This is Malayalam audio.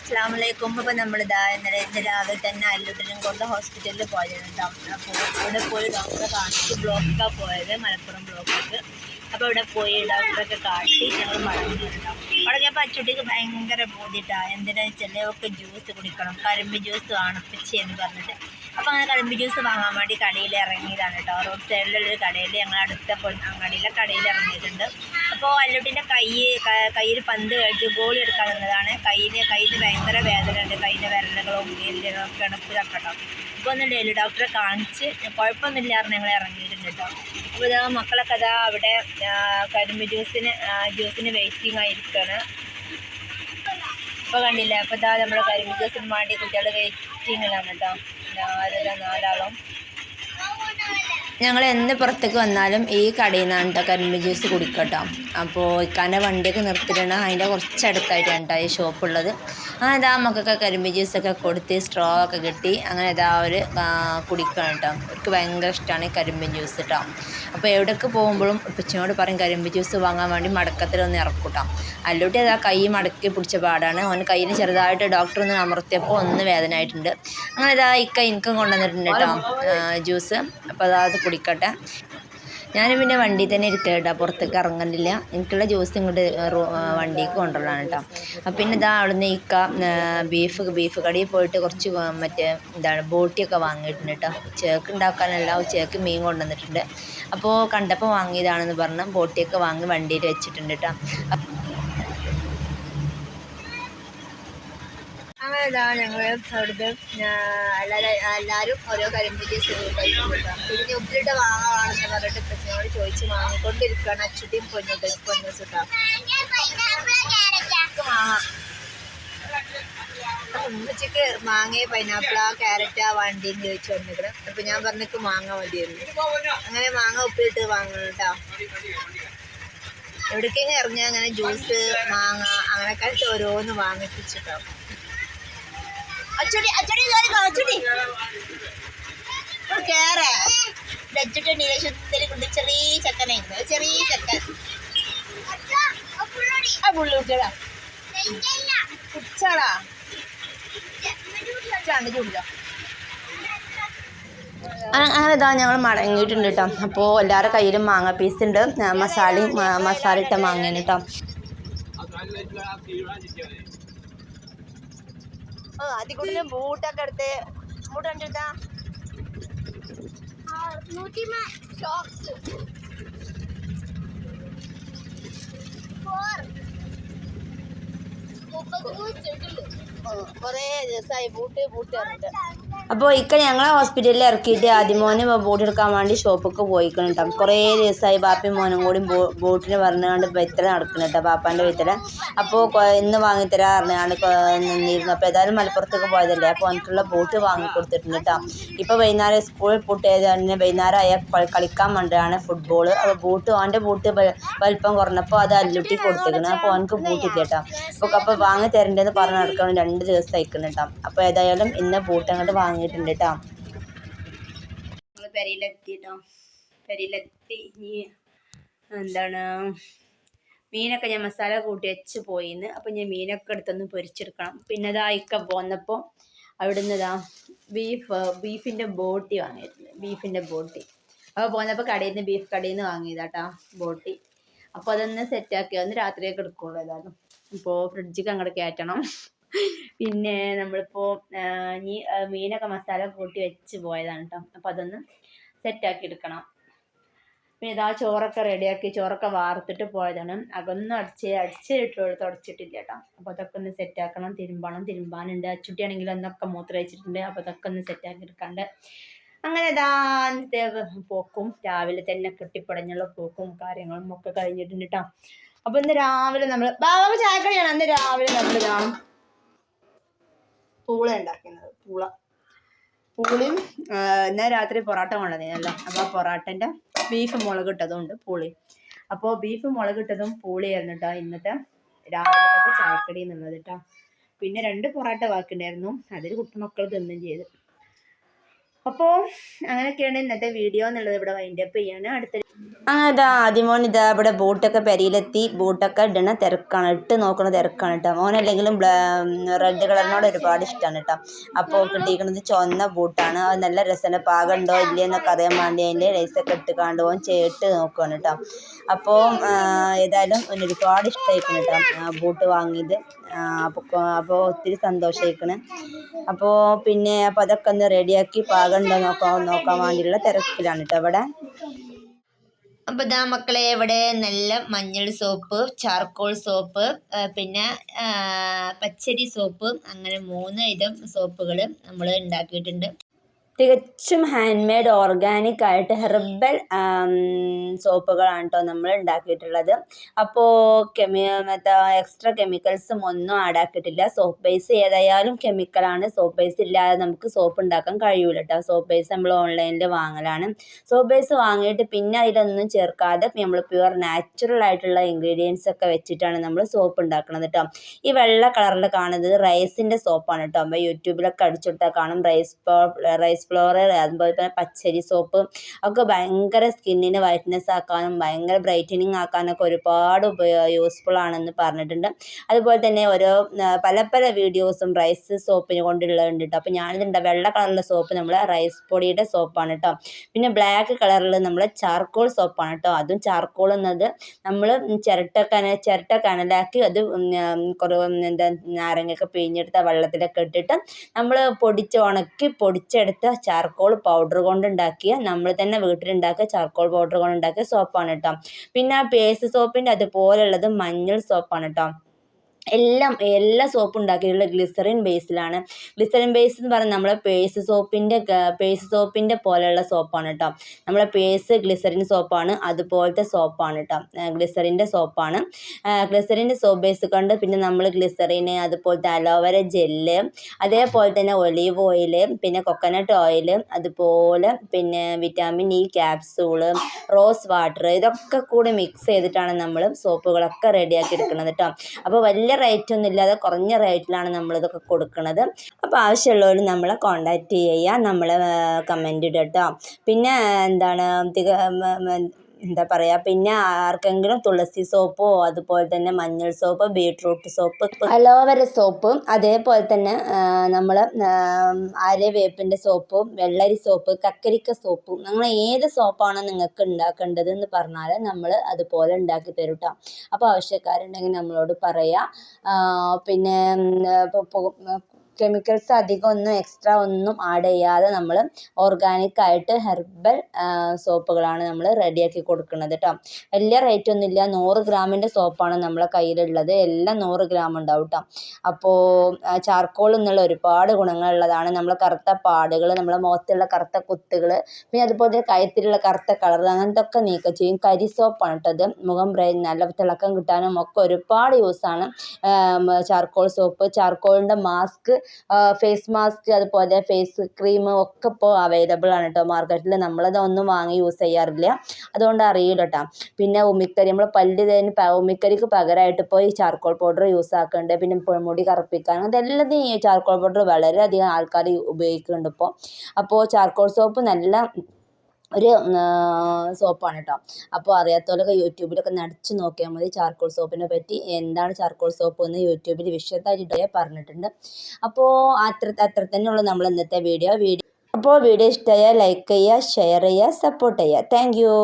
അസ്സാം വലൈക്കും അപ്പോൾ ഇതാ ഇന്നലെ ഇന്ന് രാവിലെ തന്നെ അല്ലുട്ടിനും കൊണ്ട് ഹോസ്പിറ്റലിൽ പോയതാണ് അപ്പോൾ അവിടെ പോയി ഡോക്ടറെ കാണിച്ച് ബ്ലോക്കാണ് പോയത് മലപ്പുറം ബ്ലോക്കിലേക്ക്. അപ്പോൾ ഇവിടെ പോയി ഡോക്ടറൊക്കെ കാട്ടി ഞങ്ങൾ മടങ്ങിയിട്ടുണ്ടാവും മടങ്ങിയപ്പോൾ അച്ചുട്ടിക്ക് ഭയങ്കര ബോധ്യട്ടാണ് എന്തിനാ വെച്ചാൽ ഒക്കെ ജ്യൂസ് കുടിക്കണം. കരിമ്പ് ജ്യൂസ് ആണ് പിച്ചി എന്ന് പറഞ്ഞിട്ട്. അപ്പോൾ അങ്ങനെ കരിമ്പ് ജ്യൂസ് വാങ്ങാൻ വേണ്ടി കടയിൽ ഇറങ്ങിയതാണ് കേട്ടോ. റോഡ് സൈഡിലുള്ള കടയിൽ ഞങ്ങൾ അടുത്ത അങ്ങാടിയിലെ കടയിൽ ഇറങ്ങിയിട്ടുണ്ട്. അപ്പോൾ അല്ലുട്ടിന്റെ കൈ കയ്യിൽ പന്ത് കഴിച്ച് ഗോളി എടുക്കാൻ നിന്നതാണ് കയ്യിന് കയ്യിൽ ഭയങ്കര വേദന ഉണ്ട്. കയ്യിന്റെ വിരലുകളും എല്ലുകളും കിണപ്പിലൊക്കെ കേട്ടോ ഇപ്പോൾ ഒന്ന് ഡെയിലി ഡോക്ടറെ കാണിച്ച് കുഴപ്പമൊന്നുമില്ലായിരുന്നു ഞങ്ങൾ ഇറങ്ങിയിട്ടുണ്ട് കേട്ടോ. അപ്പോൾ ഇതാ മക്കളൊക്കെ അതാ അവിടെ കരിമ്പ് ജ്യൂസിന് ജ്യൂസിന് വെയിറ്റിംഗ് ആയിരിക്കുകയാണ് ഇപ്പോൾ കണ്ടില്ല? അപ്പോൾ ഇതാ നമ്മുടെ കരിമ്പ് ജ്യൂസിന് വേണ്ടി കുട്ടികൾ വെയിറ്റിങ്ങിലാണ് കേട്ടോ. ആരല്ല നാലാളും ഞങ്ങൾ എന്ന് പുറത്തേക്ക് വന്നാലും ഈ കടയിൽ നിന്നാണ് കേട്ടോ കരിമ്പ് ജ്യൂസ് കുടിക്കട്ടോ. അപ്പോൾ ഇക്കാന്റെ വണ്ടിയൊക്കെ നിർത്തിയിട്ടുണ്ട് അതിന്റെ കുറച്ച് അടുത്തായിട്ടാണ് കേട്ടോ ഈ ഷോപ്പുള്ളത്. അങ്ങനെ ഇതാ മക്കൾക്ക് കരിമ്പ് ജ്യൂസൊക്കെ കൊടുത്ത് സ്ട്രോ ഒക്കെ കിട്ടി. അങ്ങനെ ഇതാ അവർ കുടിക്കണം കേട്ടോ അവർക്ക് ഭയങ്കര ഇഷ്ടമാണ് ഈ കരിമ്പ് ജ്യൂസ് കേട്ടോ അപ്പോൾ എവിടേക്ക് പോകുമ്പോഴും ഉപ്പച്ചനോട് പറയും കരിമ്പ് ജ്യൂസ് വാങ്ങാൻ വേണ്ടി മടക്കത്തിലൊന്ന് ഇറക്കൂട്ടോ അല്ലൂട്ടി അതാ കൈ മടക്കി പിടിച്ച പാടാണ്. അവന് കയ്യിൽ ചെറുതായിട്ട് ഡോക്ടർ ഒന്ന് അമർത്തിയപ്പോൾ ഒന്ന് വേദന ആയിട്ടുണ്ട് അങ്ങനെ ഇതാ ഇക്ക ഇൻകം കൊണ്ടുവന്നിട്ടുണ്ട് കേട്ടോ ജ്യൂസ്. അപ്പോൾ അതാ അത് കുടിക്കട്ടെ. ഞാൻ പിന്നെ വണ്ടി തന്നെ ഇരിക്കുക കേട്ടോ. പുറത്തേക്ക് ഇറങ്ങുന്നില്ല. എനിക്കുള്ള ജ്യൂസ് ഇങ്ങോട്ട് വണ്ടിക്ക് കൊണ്ടുവരാണ് കേട്ടോ. അപ്പം പിന്നെ ഇതാ അവിടുന്ന് ഇക്ക ബീഫ് ബീഫ് കടയിൽ പോയിട്ട് കുറച്ച് മറ്റേ എന്താണ് ബോട്ടിയൊക്കെ വാങ്ങിയിട്ടുണ്ട് കേട്ടോ. ചേക്ക് ഉണ്ടാക്കാനല്ല ചേക്ക് മീൻ കൊണ്ടുവന്നിട്ടുണ്ട്. അപ്പോൾ കണ്ടപ്പോൾ വാങ്ങിയതാണെന്ന് പറഞ്ഞ്. ബോട്ടിയൊക്കെ വാങ്ങി വണ്ടിയിൽ വെച്ചിട്ടുണ്ട് കേട്ടോ. അങ്ങനെ ഇതാ ഞങ്ങൾ അവിടുത്തെ എല്ലാവരും ഓരോ കരിമ്പ് ജ്യൂസ് കഴിക്കുന്നുണ്ട് പിന്നെ ഉപ്പിലിട്ട് വാങ്ങാണെന്ന് പറഞ്ഞിട്ട് പ്രശ്നോട് ചോദിച്ച് വാങ്ങിക്കൊണ്ടിരിക്കുകയാണ്. അച്ചുട്ടിയും പൊന്നോട്ട് പൊന്നു സുട്ടാ വാങ്ങാം ഉമ്മച്ചിക്ക് മാങ്ങ പൈനാപ്പിളാ ക്യാരറ്റാ വണ്ടിന്ന് ചോദിച്ചു വന്നിട്ട് അപ്പൊ ഞാൻ പറഞ്ഞിട്ട് മാങ്ങ മതിയായിരുന്നു അങ്ങനെ മാങ്ങ ഉപ്പിലിട്ട് വാങ്ങണം കേട്ടോ. എവിടേക്കെങ്കിലും ഇറങ്ങിയാൽ അങ്ങനെ ജ്യൂസ് മാങ്ങ അങ്ങനെ അങ്ങനെയൊക്കെ ഓരോന്ന് വാങ്ങിപ്പിച്ചിട്ടോ. അച്ചുടി അച്ചുടി അച്ചുടി. കേറേ. അച്ചുട്ടി നിരശത്തിൽ കൊണ്ട്. ചെറിയ ചക്കനായിരുന്നു ചെറിയ ചക്കൻ. ആ പുള്ളി കുട്ടിയടാ കുച്ചാടാ ചാണ്ട് ചൂടിലോ അങ്ങനെ ഇതാ ഞങ്ങൾ മടങ്ങിയിട്ടുണ്ട് കേട്ടോ. അപ്പോൾ എല്ലാവരുടെ കയ്യിലും മാങ്ങ പീസ് ഉണ്ട്. മസാലയും മസാല ഇട്ട മാങ്ങയാണ് കേട്ടോ. ഓ അതിൽ കൂടുതലും ബൂട്ടൊക്കെ എടുത്ത് ബൂട്ട് കണ്ടിട്ടാ കൊറേ ദിവസമായി ബൂട്ട് ബൂട്ട് പറഞ്ഞിട്ട് അപ്പോൾ ഇക്ക ഞങ്ങളെ ഹോസ്പിറ്റലിൽ ഇറക്കിയിട്ട് ആദ്യമോന് ബോട്ട് എടുക്കാൻ വേണ്ടി ഷോപ്പൊക്കെ പോയിക്കണം കേട്ടോ കുറേ ദിവസമായി ബാപ്പയും മോനും കൂടി ബോട്ടിന് പറഞ്ഞുകൊണ്ട് വെത്തല നടക്കണം കേട്ടോ ബാപ്പാന്റെ വെത്തല അപ്പോൾ ഇന്ന് വാങ്ങിത്തരാ പറഞ്ഞാണ് നിന്നിരുന്നു. അപ്പോൾ ഏതായാലും മലപ്പുറത്തൊക്കെ പോയതല്ലേ? അപ്പോൾ എനിക്കുള്ള ബോട്ട് വാങ്ങിക്കൊടുത്തിട്ടുണ്ട് കേട്ടോ ഇപ്പോൾ വൈകുന്നേരം സ്കൂളിൽ പൂട്ടിയത് തന്നെ വൈകുന്നേരം ആയ കളി- കളിക്കാൻ വേണ്ടിയാണ് ഫുട്ബോൾ അപ്പോൾ ബൂട്ട് അവന്റെ ബൂട്ട് വലിപ്പം കുറഞ്ഞപ്പോൾ അത് അല്ലുട്ടി കൊടുത്തിരിക്കണം അപ്പോൾ അവനക്ക് ബൂട്ട് കേട്ടോ അപ്പോൾ അപ്പോൾ വാങ്ങി തരേണ്ടതെന്ന് പറഞ്ഞ് നടക്കണം രണ്ട് ദിവസം അയക്കണം അപ്പോൾ ഏതായാലും ഇന്ന് ബൂട്ട് അങ്ങോട്ട് വാങ്ങിയിട്ടുണ്ട് കേട്ടോ നമ്മൾ പെരയിലെത്തി. എന്താണ്? മീനൊക്കെ ഞാൻ മസാല കൂട്ടി വെച്ച് പോയിന്ന്. അപ്പം ഞാൻ മീനൊക്കെ എടുത്തൊന്ന് പൊരിച്ചെടുക്കണം. പിന്നെ ഇതാ ഇക്ക പോന്നപ്പോൾ അവിടുന്ന് ഇതാ ബീഫ് ബീഫിന്റെ ബോട്ടി വാങ്ങിയിട്ടുണ്ട് ബീഫിന്റെ ബോട്ടി. അപ്പോൾ പോന്നപ്പോൾ കടയിൽ നിന്ന് ബീഫ് കടയിൽ നിന്ന് വാങ്ങിയതാട്ടാ ബോട്ടി. അപ്പോൾ അതൊന്ന് സെറ്റാക്കി ഒന്ന് രാത്രിയൊക്കെ എടുക്കുള്ളൂ ഏതായാലും. ഇപ്പോൾ ഫ്രിഡ്ജിക്ക് അങ്ങോട്ട് കയറ്റണം പിന്നെ നമ്മളിപ്പോൾ ഇനി മീനൊക്കെ മസാല കൂട്ടി വെച്ച് പോയതാണ് കേട്ടോ അപ്പോൾ അതൊന്ന് സെറ്റാക്കി എടുക്കണം. പിന്നെ ഇതാ ചോറൊക്കെ റെഡിയാക്കി ചോറൊക്കെ വാർത്തിട്ട് പോയതാണ്. അതൊന്നും അടിച്ച് അടിച്ചിട്ടുള്ളൂ തുടച്ചിട്ടില്ല കേട്ടോ അപ്പോൾ അതൊക്കെ ഒന്ന് സെറ്റാക്കണം. തിരുമ്പണം. തിരുമ്പാനുണ്ട്. അച്ചുട്ടിയാണെങ്കിൽ അന്നൊക്കെ മൂത്ര വെച്ചിട്ടുണ്ട് അപ്പോൾ അതൊക്കെ ഒന്ന് സെറ്റാക്കി എടുക്കാണ്ട്. അങ്ങനെ അന്നത്തെ പോക്കും. രാവിലെ തന്നെ കെട്ടിപ്പടഞ്ഞുള്ള പോക്കും കാര്യങ്ങളും ഒക്കെ കഴിഞ്ഞിട്ടുണ്ട് കേട്ടോ അപ്പോൾ ഇന്ന് രാവിലെ നമ്മൾ ബാബാ ചായക്കടിയാണ്? അന്ന് രാവിലെ നമ്മളിതാ പൂള ഉണ്ടാക്കുന്നത്. പൂള. പൂളിയും ഞാൻ രാത്രി പൊറോട്ട കൊണ്ടുവന്നല്ലോ അപ്പോൾ ആ പൊറോട്ടന്റെ ബീഫ് മുളക് ഇട്ടതും ഉണ്ട് പൂളി. അപ്പോൾ ബീഫ് മുളക് ഇട്ടതും പൂളിയായിരുന്നു കേട്ടോ ഇന്നത്തെ രാവിലത്തെ ചായക്കടി എന്നുള്ളത് കേട്ടോ പിന്നെ രണ്ട് പൊറോട്ട ബാക്കിയുണ്ടായിരുന്നു. അതിൽ കുട്ടിമക്കൾ തിന്നും ചെയ്ത്. അപ്പോൾ അങ്ങനെയൊക്കെയാണ് ഇന്നത്തെ വീഡിയോ എന്നുള്ളത് ഇവിടെ വൈൻഡ് അപ്പ് ചെയ്യാണ്. അടുത്ത അങ്ങനെ ഇതാ ആദ്യമോൻ ഇതാ ഇവിടെ ബോട്ടൊക്കെ പെരിയിലെത്തി. ബോട്ടൊക്കെ ഇടണ തിരക്കാണ്. ഇട്ട് നോക്കണ തിരക്കാണ് കേട്ടോ. മോനല്ലെങ്കിലും റെഡ് കളറിനോട് ഒരുപാട് ഇഷ്ടമാണ് കേട്ടോ. അപ്പോൾ കിട്ടിയിരിക്കുന്നത് ചുവന്ന ബൂട്ടാണ്. അത് നല്ല രസമുണ്ട്. പാകമുണ്ടോ ഇല്ലേ എന്നൊക്കെ അറിയാൻ വേണ്ടി അതിന്റെ ലൈസൊക്കെ ഇട്ട് കണ്ടു പോകാൻ ചേട്ട് നോക്കുകയാണ് കേട്ടോ. അപ്പോൾ ഏതായാലും ഒരുപാട് ഇഷ്ടമായിരിക്കണം കേട്ടോ ബൂട്ട് വാങ്ങിയത്. അപ്പോൾ അപ്പോൾ ഒത്തിരി സന്തോഷമായിരിക്കണം അപ്പോൾ പിന്നെ അപ്പോൾ അതൊക്കെ ഒന്ന് റെഡിയാക്കി പാകമുണ്ടോ നോക്കാൻ നോക്കാൻ വേണ്ടിയുള്ള തിരക്കിലാണ് കേട്ടോ ഇവിടെ. അപ്പോൾ ഇതാ മക്കളെ ഇവിടെ നല്ല മഞ്ഞൾ സോപ്പ് ചാർക്കോൾ സോപ്പ് പിന്നെ പച്ചരി സോപ്പ് അങ്ങനെ മൂന്ന് ഇതം സോപ്പുകൾ നമ്മൾ ഉണ്ടാക്കിയിട്ടുണ്ട്. തികച്ചും ഹാൻഡ് മെയ്ഡ് ഓർഗാനിക് ആയിട്ട് ഹെർബൽ സോപ്പുകളാണ് കേട്ടോ നമ്മൾ ഉണ്ടാക്കിയിട്ടുള്ളത് അപ്പോൾ കെമി മറ്റേ എക്സ്ട്രാ കെമിക്കൽസും ഒന്നും ആഡാക്കിയിട്ടില്ല സോപ്പ് ബേസ് ഏതായാലും കെമിക്കലാണ് സോപ്പ് ബേസ് ഇല്ലാതെ നമുക്ക് സോപ്പ് ഉണ്ടാക്കാൻ കഴിയൂല കേട്ടോ സോപ്പ് ബേസ് നമ്മൾ ഓൺലൈനിൽ വാങ്ങലാണ്. സോപ്പ് ബേസ് വാങ്ങിയിട്ട് പിന്നെ അതിലൊന്നും ചേർക്കാതെ നമ്മൾ പ്യുവർ നാച്ചുറൽ ആയിട്ടുള്ള ഇൻഗ്രീഡിയൻസ് ഒക്കെ വെച്ചിട്ടാണ് നമ്മൾ സോപ്പ് ഉണ്ടാക്കുന്നത് കേട്ടോ ഈ വെള്ള കളറിൽ കാണുന്നത് റൈസിന്റെ സോപ്പാണ് കേട്ടോ അപ്പോൾ യൂട്യൂബിലൊക്കെ അടിച്ചുകൊടുത്താൽ കാണും. റൈസ് റൈസ് ഫ്ലോർ അതുപോലെ തന്നെ പച്ചരി സോപ്പ് ഒക്കെ ഭയങ്കര സ്കിന്നിന് വൈറ്റ്നസ് ആക്കാനും ഭയങ്കര ബ്രൈറ്റനിങ് ആക്കാനൊക്കെ ഒരുപാട് ഉപയോ യൂസ്ഫുൾ ആണെന്ന് പറഞ്ഞിട്ടുണ്ട്. അതുപോലെ തന്നെ ഓരോ പല പല വീഡിയോസും റൈസ് സോപ്പിനെ കൊണ്ടുള്ളതുണ്ട് കേട്ടോ അപ്പോൾ ഞാനിതുണ്ട് വെള്ള കളറിലെ സോപ്പ് നമ്മൾ റൈസ് പൊടിയുടെ സോപ്പാണ് കേട്ടോ പിന്നെ ബ്ലാക്ക് കളറിൽ നമ്മൾ ചാർക്കോൾ സോപ്പാണ് കേട്ടോ അതും ചാർക്കോൾ എന്നത് നമ്മൾ ചിരട്ട കന ചിരട്ട കനലാക്കി അത് കുറേ എന്താ നാരങ്ങയൊക്കെ പിഴിഞ്ഞെടുത്ത വെള്ളത്തിലൊക്കെ ഇട്ടിട്ട് നമ്മൾ പൊടിച്ച് ഉണക്കി പൊടിച്ചെടുത്ത ചാർക്കോൾ പൗഡർ കൊണ്ടുണ്ടാക്കിയ നമ്മൾ തന്നെ വീട്ടിലുണ്ടാക്കിയ ചാർക്കോൾ പൗഡർ കൊണ്ടുണ്ടാക്കിയ സോപ്പാണ് കേട്ടോ പിന്നെ ആ പേസ്റ്റ് സോപ്പിന്റെ അതുപോലുള്ളത് മഞ്ഞൾ സോപ്പാണ് കേട്ടോ എല്ലാം എല്ലാ സോപ്പ് ഉണ്ടാക്കിയിട്ടുള്ളത് ഗ്ലിസറിൻ ബേസിലാണ് ഗ്ലിസറിൻ ബേസ് എന്ന് പറഞ്ഞാൽ നമ്മളെ പേസ് സോപ്പിന്റെ പേസ് സോപ്പിന്റെ പോലെയുള്ള സോപ്പാണ് കേട്ടോ നമ്മളെ പേസ് ഗ്ലിസറിൻ സോപ്പാണ് അതുപോലത്തെ സോപ്പാണ് കേട്ടോ ഗ്ലിസറിന്റെ സോപ്പാണ് ഗ്ലിസറിന്റെ സോപ്പ് ബേസ് കൊണ്ട് പിന്നെ നമ്മൾ ഗ്ലിസറിന് അതുപോലത്തെ അലോവേര ജെല്ല് അതേപോലെ തന്നെ ഒലീവ് ഓയിൽ പിന്നെ കൊക്കനട്ട് ഓയിൽ അതുപോലെ പിന്നെ vitamin E capsule rose water ഇതൊക്കെ കൂടി മിക്സ് ചെയ്തിട്ടാണ് നമ്മൾ സോപ്പുകളൊക്കെ റെഡിയാക്കി എടുക്കുന്നത് കേട്ടോ അപ്പോൾ വലിയ റേറ്റ് ഒന്നും ഇല്ലാതെ കുറഞ്ഞ റേറ്റിലാണ് നമ്മളിതൊക്കെ കൊടുക്കുന്നത് അപ്പോൾ ആവശ്യമുള്ളവർ നമ്മളെ കോണ്ടാക്ട് ചെയ്യുക നമ്മളെ കമന്റ് ഇടുക കേട്ടോ പിന്നെ എന്താണ് എന്താ പറയാ പിന്നെ ആർക്കെങ്കിലും തുളസി സോപ്പോ അതുപോലെ തന്നെ മഞ്ഞൾ soap beetroot soap aloe vera soap അതേപോലെ തന്നെ നമ്മൾ ആര്യവേപ്പിന്റെ സോപ്പും വെള്ളരി സോപ്പ് കക്കരിക്ക സോപ്പും നിങ്ങൾ ഏത് സോപ്പാണോ നിങ്ങൾക്ക് ഉണ്ടാക്കേണ്ടത് എന്ന് പറഞ്ഞാൽ നമ്മൾ അതുപോലെ ഉണ്ടാക്കി തരും കേട്ടോ അപ്പോൾ ആവശ്യക്കാരുണ്ടെങ്കിൽ നമ്മളോട് പറയാം. പിന്നെ കെമിക്കൽസ് അധികം ഒന്നും എക്സ്ട്രാ ഒന്നും ആഡ് ചെയ്യാതെ നമ്മൾ ഓർഗാനിക് ആയിട്ട് ഹെർബൽ സോപ്പുകളാണ് നമ്മൾ റെഡിയാക്കി കൊടുക്കുന്നത് കേട്ടോ വലിയ റേറ്റ് ഒന്നുമില്ല നൂറ് ഗ്രാമിന്റെ സോപ്പാണ് നമ്മളെ കയ്യിലുള്ളത്. എല്ലാം നൂറ് ഗ്രാം ഉണ്ടാവും കേട്ടോ അപ്പോൾ ചാർക്കോൾ എന്നുള്ള ഒരുപാട് ഗുണങ്ങളുള്ളതാണ്. നമ്മളെ കറുത്ത പാടുകൾ നമ്മളെ മുഖത്തുള്ള കറുത്ത കുത്തുകൾ പിന്നെ അതുപോലെ കയത്തിലുള്ള കറുത്ത കളർ അങ്ങനത്തെ ഒക്കെ നീക്കം ചെയ്യും. കരി സോപ്പാണ് കേട്ടോ അത് മുഖം ബ്രെയിൻ നല്ല തിളക്കം കിട്ടാനും ഒക്കെ ഒരുപാട് യൂസാണ് ചാർക്കോൾ സോപ്പ് ചാർക്കോളിന്റെ മാസ്ക് ഫേസ് മാസ്ക് അതുപോലെ ഫേസ് ക്രീം ഒക്കെ ഇപ്പോൾ അവൈലബിൾ ആണ് കേട്ടോ മാർക്കറ്റിൽ നമ്മളത് ഒന്നും വാങ്ങി യൂസ് ചെയ്യാറില്ല. അതുകൊണ്ട് അറിയില്ല കേട്ടോ പിന്നെ ഉമിക്കരി നമ്മൾ പല്ല് തേന് ഉമ്മിക്കരിക്ക് പകരമായിട്ട് ഇപ്പോൾ ഈ ചാർക്കോൾ പൗഡർ യൂസ് ആക്കുന്നുണ്ട് പിന്നെ മുടി കറുപ്പിക്കാൻ അതെല്ലാം ഈ ചാർക്കോൾ പൗഡർ വളരെയധികം ആൾക്കാർ ഉപയോഗിക്കുന്നുണ്ട് ഇപ്പോൾ അപ്പോൾ ചാർക്കോൾ സോപ്പ് നല്ല ഒരു സോപ്പാണ് കേട്ടോ അപ്പോൾ അറിയാത്തവരൊക്കെ യൂട്യൂബിലൊക്കെ നടിച്ച് നോക്കിയാൽ മതി ചാർക്കോൾ സോപ്പിനെ പറ്റി. എന്താണ് ചാർക്കോൾ സോപ്പ് എന്ന് യൂട്യൂബിൽ വിശദമായിട്ട് പറഞ്ഞിട്ടുണ്ട്. അപ്പോൾ അത്ര അത്ര തന്നെയുള്ള നമ്മൾ ഇന്നത്തെ വീഡിയോ. വീഡിയോ അപ്പോൾ വീഡിയോ ഇഷ്ടമായാൽ ലൈക്ക് ചെയ്യുക ഷെയർ ചെയ്യുക സപ്പോർട്ട് ചെയ്യുക താങ്ക് യു